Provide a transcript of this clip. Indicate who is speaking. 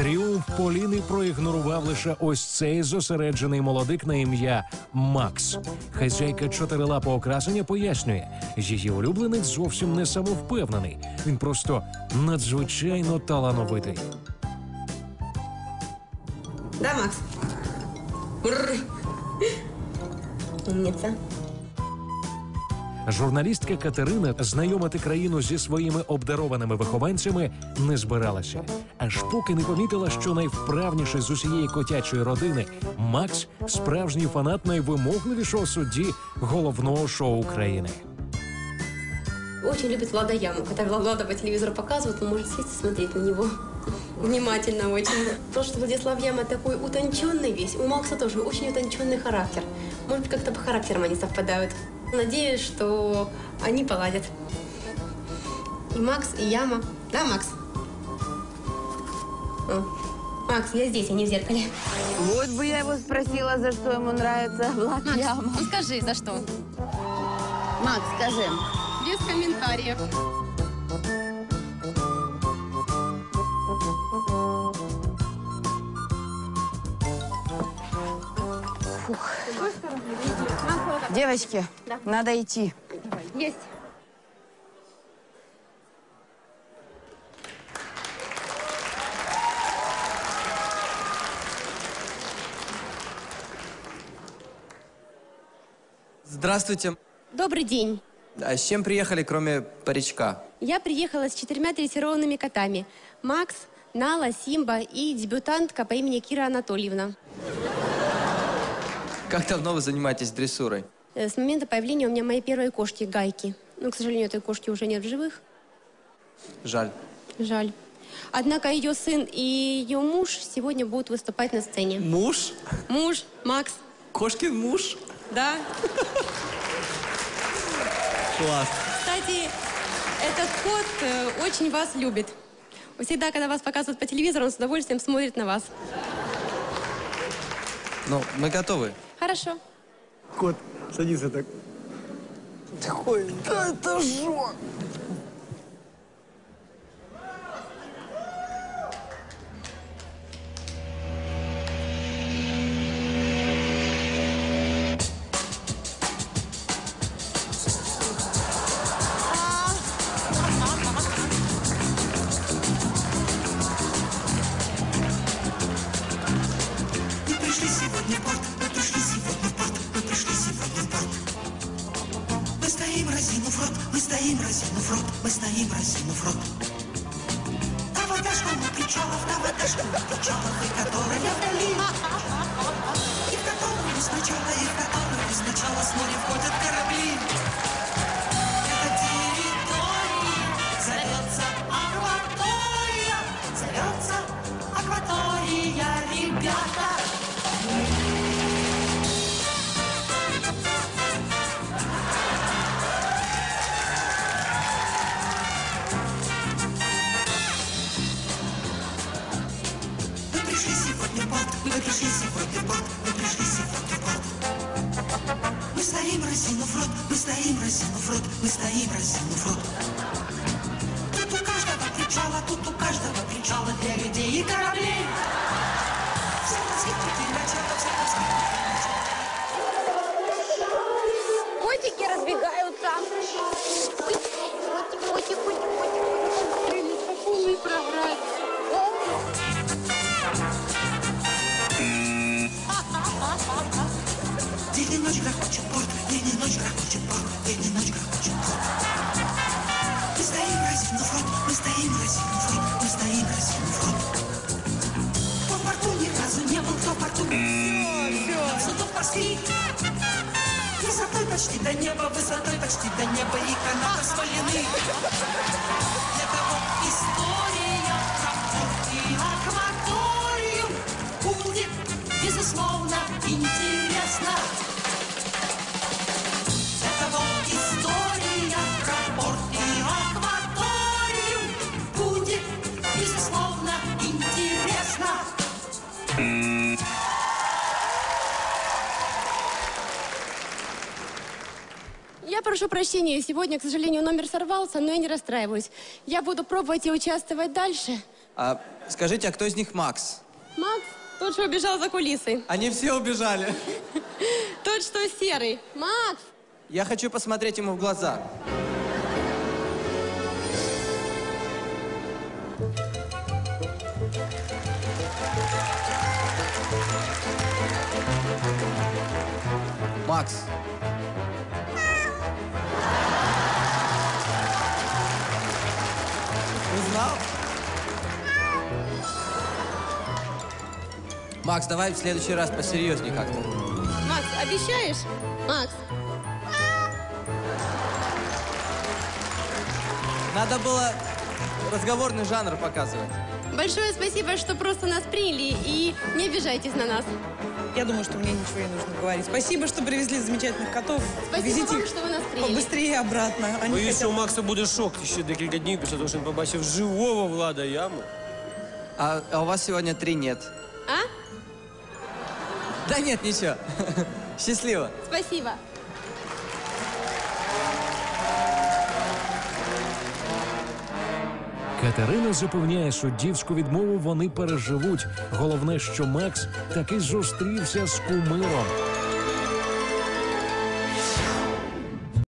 Speaker 1: Тріумф Поліни проігнорував лише ось цей зосереджений молодик на ім'я Макс. Хазяйка чотирилапого красення пояснює, її улюбленець зовсім не самовпевнений. Він просто надзвичайно талановитий.
Speaker 2: Да, Макс? Бррр Умница.
Speaker 1: Журналістка Катерина знайомити країну зі своїми обдарованими вихованцями не збиралася, аж поки не помітила, що найвправніший з усієї котячої родини Макс справжній фанат найвимогливішого судді головного шоу України.
Speaker 2: Очень любит Влада Яму. Когда Влада по телевизору показывают, он может сесть и смотреть на него. Внимательно очень. То, что Владислав Яма такой утонченный весь, у Макса тоже очень утонченный характер. Может быть, как-то по характерам они совпадают. Надеюсь, что они поладят. И Макс, и Яма. Да, Макс? О, Макс, я здесь, а не в зеркале.
Speaker 3: Вот бы я его спросила, за что ему нравится Влад Яма.
Speaker 4: Ну скажи, за что?
Speaker 3: Макс, скажи.
Speaker 4: Без комментариев.
Speaker 3: Девочки, надо идти.
Speaker 4: Есть.
Speaker 5: Здравствуйте.
Speaker 4: Добрый день.
Speaker 5: А с чем приехали, кроме паричка?
Speaker 4: Я приехала с четырьмя дрессированными котами. Макс, Нала, Симба и дебютантка по имени Кира Анатольевна.
Speaker 5: Как давно вы занимаетесь дрессурой?
Speaker 4: Э, С момента появления у меня моей первой кошки Гайки. Но, к сожалению, этой кошки уже нет в живых.
Speaker 5: Жаль.
Speaker 4: Жаль. Однако ее сын и ее муж сегодня будут выступать на сцене.
Speaker 5: Муж?
Speaker 4: Муж, Макс.
Speaker 5: Кошкин муж?
Speaker 4: Да.
Speaker 5: Класс.
Speaker 4: Кстати, этот кот э, очень вас любит. Всегда, когда вас показывают по телевизору, он с удовольствием смотрит на вас.
Speaker 5: Ну, мы готовы.
Speaker 4: Хорошо.
Speaker 6: Кот, садится так. Такой, да это жо.
Speaker 7: Стоим, разинув рот, мы стоим, разинув рот. Та вода, что у причалов, та вода, что у причалов, и которая вдали. И в которую сначала, и в которую сначала с моря мы стоим, разинув рот. Тут у каждого причала, тут у каждого причала для людей и кораблей. Все все.
Speaker 3: Котики разбегаются. Котик, котик, котик, котик. По полной программе.
Speaker 7: День и ночь грохочет порт, день и ночь грохочет порт. Мы стоим, разинув рот, мы стоим, разинув рот, мы стоим, разинув рот. Кто в порту ни разу не был, кто в порту Зато в Москве Высотой почти до неба, высотой почти до неба И канаты свалены
Speaker 4: прошу прощения, сегодня, к сожалению, номер сорвался, но я не расстраиваюсь. Я буду пробовать и участвовать дальше.
Speaker 5: А скажите, а кто из них Макс?
Speaker 4: Макс, тот, что убежал за кулисы.
Speaker 5: Они все убежали.
Speaker 4: Тот, что серый. Макс!
Speaker 5: Я хочу посмотреть ему в глаза. Макс. Узнал? Макс, давай в следующий раз посерьезнее как-то.
Speaker 4: Макс, обещаешь? Макс,
Speaker 5: Надо было разговорный жанр показывать.
Speaker 4: большое спасибо, что просто нас приняли и не обижайтесь на нас.
Speaker 8: Я думаю, что мне ничего не нужно говорить. Спасибо, что привезли замечательных котов.
Speaker 4: Спасибо
Speaker 8: Везите
Speaker 4: вам,
Speaker 8: их
Speaker 4: что вы нас приняли.
Speaker 8: побыстрее обратно. Они
Speaker 6: Боюсь,
Speaker 8: хотят-
Speaker 6: у Макса буде шок ще декілька днів після того, що він побачив живого Влада Яму.
Speaker 5: А, а у вас сегодня три нет.
Speaker 4: А?
Speaker 5: Да нет, ничего. Счастливо.
Speaker 4: Спасибо.
Speaker 1: Катерина запевняє суддівську відмову вони переживуть. Головне, що Макс таки зустрівся з кумиром.